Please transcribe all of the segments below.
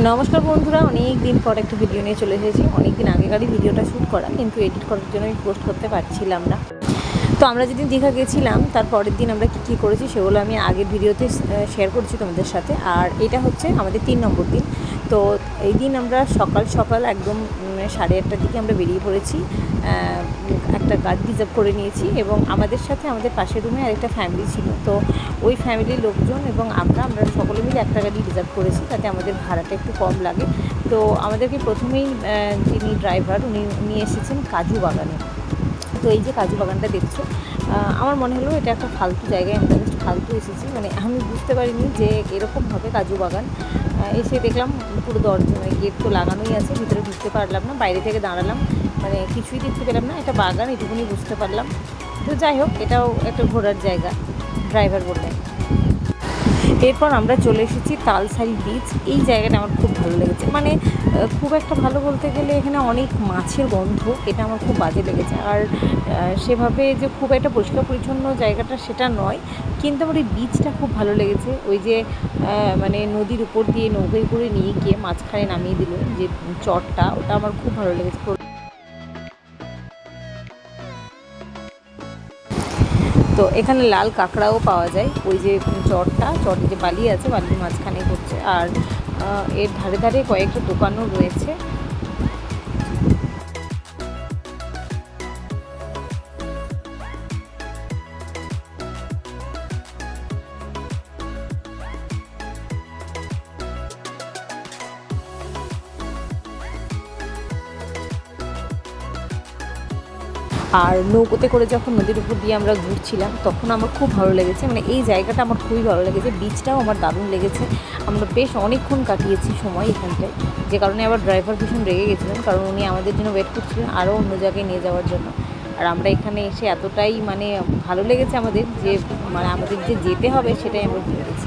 নমস্কার বন্ধুরা অনেক দিন পর একটা ভিডিও নিয়ে চলে এসেছি। অনেক দিন আগেকারই ভিডিওটা শ্যুট করা, কিন্তু এডিট করার জন্য আমি পোস্ট করতে পারছিলাম না। তো আমরা যেদিন দীঘা গেছিলাম, তার পরের দিন আমরা কী কী করেছি সেগুলো আমি আগের ভিডিওতে শেয়ার করছি তোমাদের সাথে। আর এটা হচ্ছে আমাদের তিন নম্বর দিন। তো এই দিন আমরা সকাল সকাল একদম উম, সাড়ে আটটার দিকে আমরা বেরিয়ে পড়েছি একটা গাড়ি রিজার্ভ করে নিয়েছি এবং আমাদের সাথে আমাদের পাশের রুমে আরেকটা ফ্যামিলি ছিল। তো ওই ফ্যামিলির লোকজন এবং আমরা আমরা সকলে মিলে একটা গাড়ি রিজার্ভ করেছি তাতে আমাদের ভাড়াটা একটু কম লাগে। তো আমাদেরকে প্রথমেই যিনি ড্রাইভার উনি নিয়ে এসেছেন কাজু বাগানে। তো এই যে কাজু বাগানটা দেখছ আমার মনে হলো এটা একটা ফালতু জায়গায় আমরা ফালতু এসেছি। মানে আমি বুঝতে পারিনি যে এরকম হবে কাজু বাগান। এসে দেখলাম পুরো দরজা মানে গেট তো লাগানোই আছে, ভিতরে ঢুকতে পারলাম না, বাইরে থেকে দাঁড়ালাম মানে কিছুই দেখতে পেলাম না, এটা বাগান, এটুকুনি বুঝতে পারলাম। তো যাই হোক, এটাও একটা ঘোরার জায়গা ড্রাইভার বললেন। এরপর আমরা চলে এসেছি তালসারি বিচ এই জায়গাটা আমার খুব ভালো লেগেছে। মানে খুব একটা ভালো বলতে গেলে এখানে অনেক মাছের গন্ধ, এটা আমার খুব বাজে লেগেছে। আর সেভাবে যে খুব একটা পরিষ্কার পরিচ্ছন্ন জায়গাটা সেটা নয় কিন্তু আমার ওই বিচটা খুব ভালো লেগেছে। ওই যে মানে নদীর উপর দিয়ে নৌকায় করে নিয়ে গিয়ে মাঝখানে নামিয়ে দিল যে চটটা, ওটা আমার খুব ভালো লেগেছে। তো এখানে লাল কাঁকড়াও পাওয়া যায়। ওই যে চটটা, চটে যে বালি আছে, বালির মাঝখানে করছে আর এর ধারে ধারে কয়েকটা দোকানও রয়েছে। আর নৌকোতে করে যখন নদীর উপর দিয়ে আমরা ঘুরছিলাম, তখন আমার খুব ভালো লেগেছে। মানে এই জায়গাটা আমার খুবই ভালো লেগেছে। বিচটাও আমার দারুণ লেগেছে। আমরা বেশ অনেকক্ষণ কাটিয়েছি সময় এখানটায়। যে কারণে আবার ড্রাইভার ভীষণ রেগে গেছিলেন, কারণ উনি আমাদের জন্য ওয়েট করছিলেন আরও অন্য জায়গায় নিয়ে যাওয়ার জন্য। আর আমরা এখানে এসে এতটাই মানে ভালো লেগেছে আমাদের যে মানে আমাদের যে যেতে হবে সেটাই আমরা ভুলে গেছি।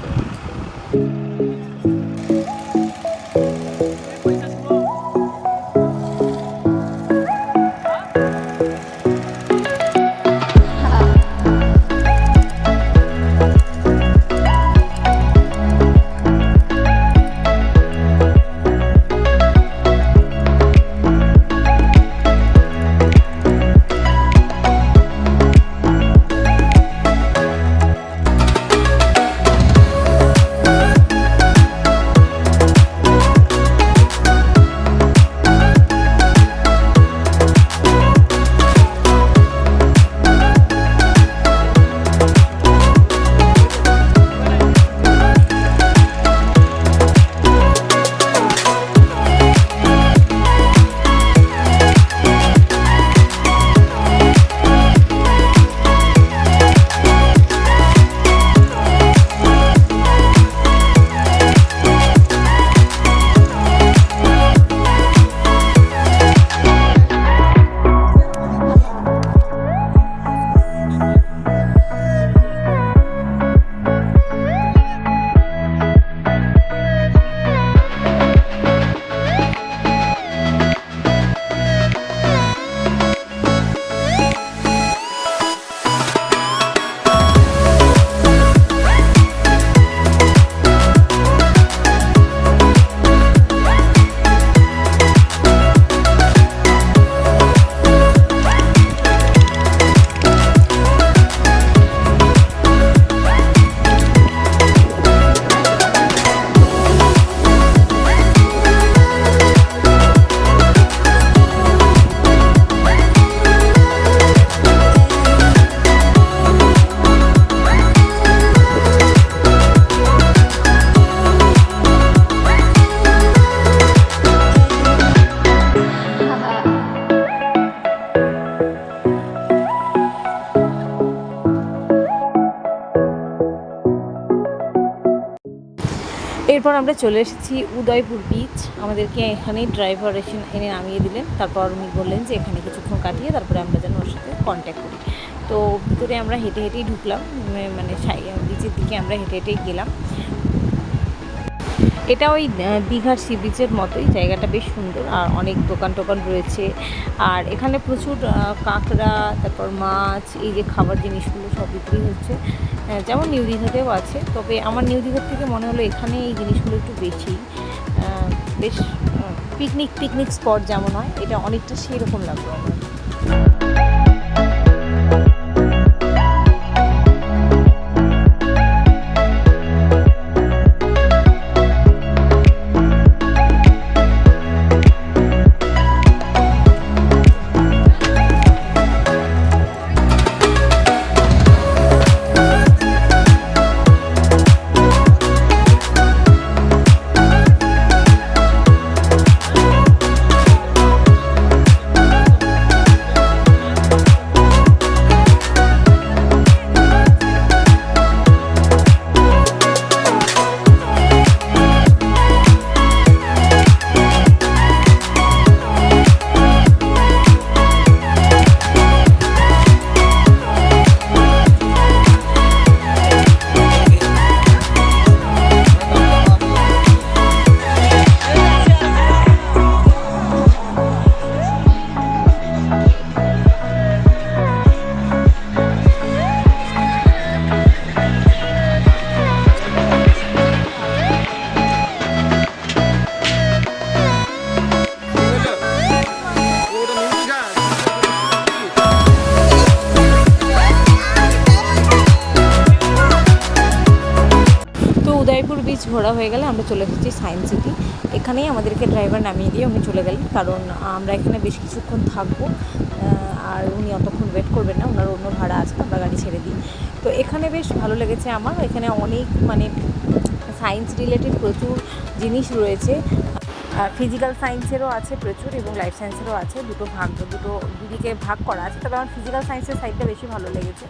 আমরা চলে এসেছি উদয়পুর বিচ আমাদেরকে এখানেই ড্রাইভার এসে এনে নামিয়ে দিলেন। তারপর উনি বললেন যে এখানে কিছুক্ষণ কাটিয়ে তারপরে আমরা যেন ওর সাথে কন্ট্যাক্ট করি। তো ভিতরে আমরা হেঁটে হেঁটেই ঢুকলাম। মানে বিচের দিকে আমরা হেঁটে হেঁটেই গেলাম। এটা ওই দীঘার সি বিচের মতোই। জায়গাটা বেশ সুন্দর। আর অনেক দোকান টোকান রয়েছে। আর এখানে প্রচুর কাঁকড়া, তারপর মাছ, এই যে খাবার জিনিসগুলো সব বিক্রি হচ্ছে। যেমন নিউ দীঘাতেও আছে, তবে আমার নিউ দীঘার থেকে মনে হলো এখানে এই জিনিসগুলো একটু বেশি বেশ পিকনিক পিকনিক স্পট যেমন হয়, এটা অনেকটা সেই রকম লাগল ঘোরা হয়ে গেলে আমরা চলে এসেছি সায়েন্স সিটি। এখানেই আমাদেরকে ড্রাইভার নামিয়ে দিয়ে উনি চলে গেলেন। কারণ আমরা এখানে বেশ কিছুক্ষণ থাকব আর উনি অতক্ষণ ওয়েট করবেন না, ওনার অন্য ভাড়া আছে আমরা গাড়ি ছেড়ে দিই। তো এখানে বেশ ভালো লেগেছে আমার। এখানে অনেক মানে সায়েন্স রিলেটেড প্রচুর জিনিস রয়েছে। ফিজিক্যাল সায়েন্সেরও আছে প্রচুর এবং লাইফ সায়েন্সেরও আছে। দুটো ভাগ, দুটো দুদিকে ভাগ করা আছে। তবে আমার ফিজিক্যাল সায়েন্সের সাইডটা বেশি ভালো লেগেছে।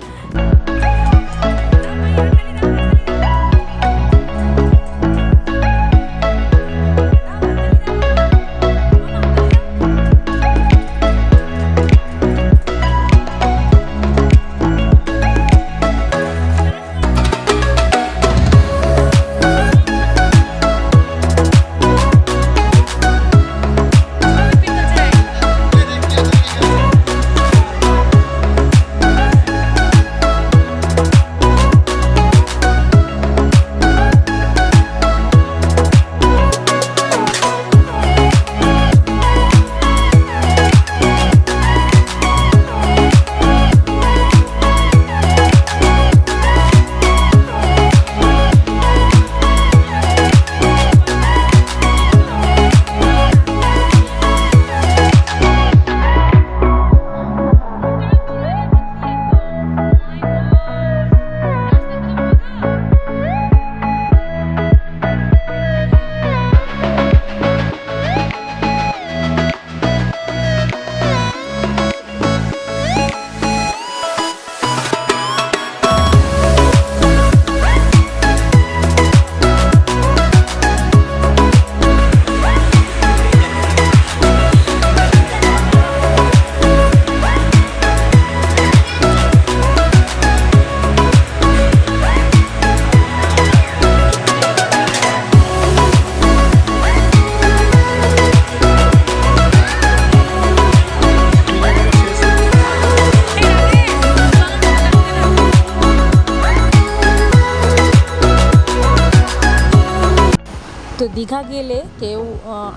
তো দীঘা গেলে কেউ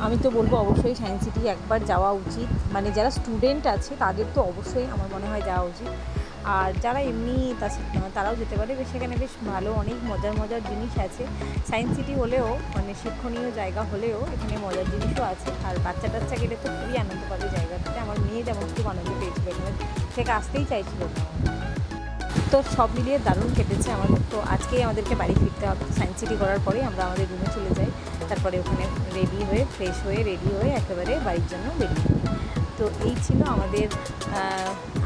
আমি তো বলব অবশ্যই সায়েন্স সিটি একবার যাওয়া উচিত। মানে যারা স্টুডেন্ট আছে, তাদের তো অবশ্যই আমার মনে হয় যাওয়া উচিত। আর যারা এমনি তারাও যেতে পারে। বেশ, সেখানে বেশ ভালো, অনেক মজার মজার জিনিস আছে। সায়েন্স সিটি হলেও মানে শিক্ষণীয় জায়গা হলেও এখানে মজার জিনিসও আছে। আর বাচ্চা টাচ্চা গেলে তো খুবই আনন্দ পাবে জায়গাটাতে। আমার মেয়ে যেমন খুব আনন্দ পেয়েছিল এখানে। থেকে আসতেই চাইছিল। তো সব মিলিয়ে দারুণ কেটেছে আমাদের তো আজকেই আমাদেরকে বাড়ি ফিরতে হবে। সায়েন্স সিটি করার পরেই আমরা আমাদের রুমে চলে যাই। তারপরে ওখানে রেডি হয়ে ফ্রেশ হয়ে রেডি হয়ে একেবারে বাড়ির জন্য বেরিয়ে। তো এই ছিল আমাদের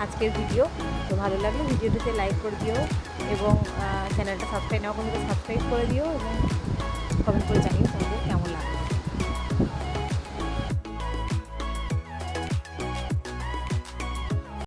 আজকের ভিডিও তো ভালো লাগলে ভিডিওটিতে লাইক করে দিও এবং চ্যানেলটা সাবস্ক্রাইব না করলে সাবস্ক্রাইব করে দিও এবং কমেন্ট করে জানিও তোমাদের